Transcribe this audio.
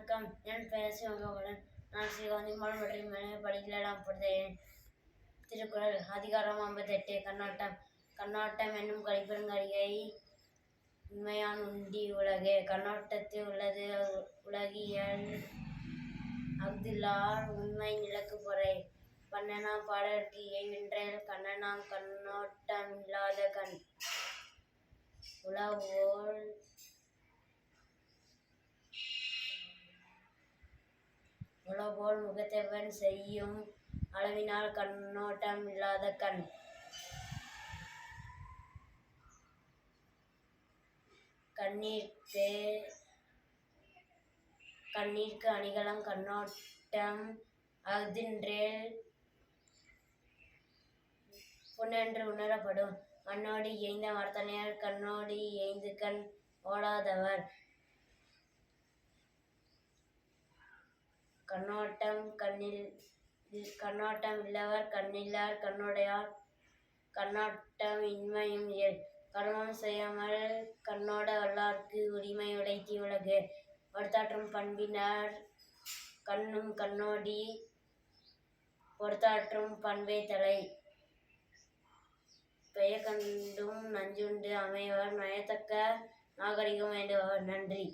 வணக்கம். என் பெயர் சிவகோபுரன் நான் ஸ்ரீகாந்தி மாவட்ட மேலே படிக்கலாம் படுத்தேன் திருக்குறள் அதிகாரம் ஐம்பத்தெட்டு. கண்ணோட்டம். கண்ணோட்டம் என்னும் கழிப்பெருங்கடிகை உண்மையான் உண்டி உலகு. கண்ணோட்டத்தில் உள்ளது உலகியல் அப்துல்லா உண்மை நிலக்கு பொறை. பண்ணனாம் பாடற்கு இயைவின்றேல் கண்ணனாம் கண்ணோட்டம் இல்லாத கண் உலவோ உளவோல் முகத்தவன் செய்யும் அளவினால் கண்ணோட்டம் இல்லாத கண். கண்ணீர்க்கு கண்ணீர்க்கு அணிகலம் கண்ணோட்டம் அஃதின்றேல் புண்ணென்று உணரப்படும். கண்ணோடு இயைந்த மரத்தனையால் கண்ணோடு இயைந்து கண் ஓடாதவர். கண்ணோட்டம் கண்ணில் கண்ணோட்டம் இல்லவர் கண்ணில்லார் கண்ணுடையார் கண்ணோட்டம் இன்மையும் இயல். கருமம் செய்யாமல் கண்ணோட வல்லார்க்கு உரிமை உடைத்தி உலகு. பொறுத்தாற்றும் பண்பினார் கண்ணும் கண்ணோடி பொறுத்தாற்றும் பண்பே தலை. பெயர் கண்டும் நஞ்சுண்டு அமைவர் நயத்தக்க நாகரிகம் வேண்டுபவர். நன்றி.